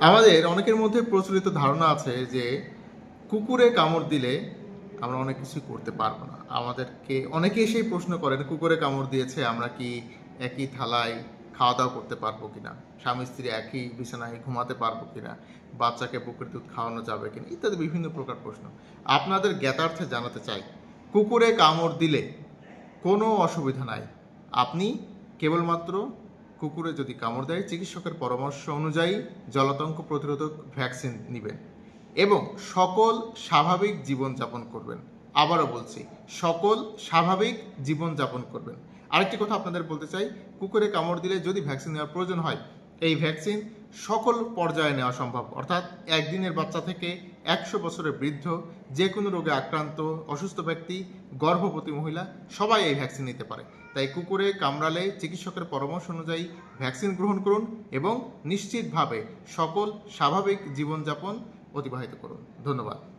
আমাদের অনেকের মধ্যে প্রচলিত ধারণা আছে যে কুকুরে কামড় দিলে আমরা অনেক কিছু করতে পারব না। আমাদেরকে অনেকে সেই প্রশ্ন করেন, কুকুরে কামড় দিয়েছে, আমরা কি একই থালায় খাওয়া দাওয়া করতে পারব কিনা? স্বামী স্ত্রী একই বিছানায় ঘুমাতে পারব কিনা? বাচ্চাকে পুকুরের দুধ খাওয়ানো যাবে কিনা? ইত্যাদি বিভিন্ন প্রকার প্রশ্ন। আপনাদের জ্ঞাতার্থে জানাতে চাই, কুকুরে কামড় দিলে কোনো অসুবিধা নাই। আপনি কেবলমাত্র কুকুরে যদি কামড় দেয়, চিকিৎসকের পরামর্শ অনুযায়ী জলাতঙ্ক প্রতিরোধক ভ্যাকসিন নেবেন এবং সকল স্বাভাবিক জীবনযাপন করবেন। আবারও বলছি, সকল স্বাভাবিক জীবনযাপন করবেন। আরেকটি কথা আপনাদের বলতে চাই, কুকুরে কামড় দিলে যদি ভ্যাকসিন নেওয়ার প্রয়োজন হয়, এই ভ্যাকসিন সকল পর্যায়ে নেওয়া সম্ভব। অর্থাৎ একদিনের বাচ্চা থেকে একশো বছরের বৃদ্ধ, যে কোনো রোগে আক্রান্ত, অসুস্থ ব্যক্তি, গর্ভবতী মহিলা, সবাই এই ভ্যাকসিন নিতে পারে। তাই কুকুরে, কামড়ালে চিকিৎসকের পরামর্শ অনুযায়ী ভ্যাকসিন গ্রহণ করুন এবং নিশ্চিতভাবে সকল স্বাভাবিক জীবনযাপন অতিবাহিত করুন। ধন্যবাদ।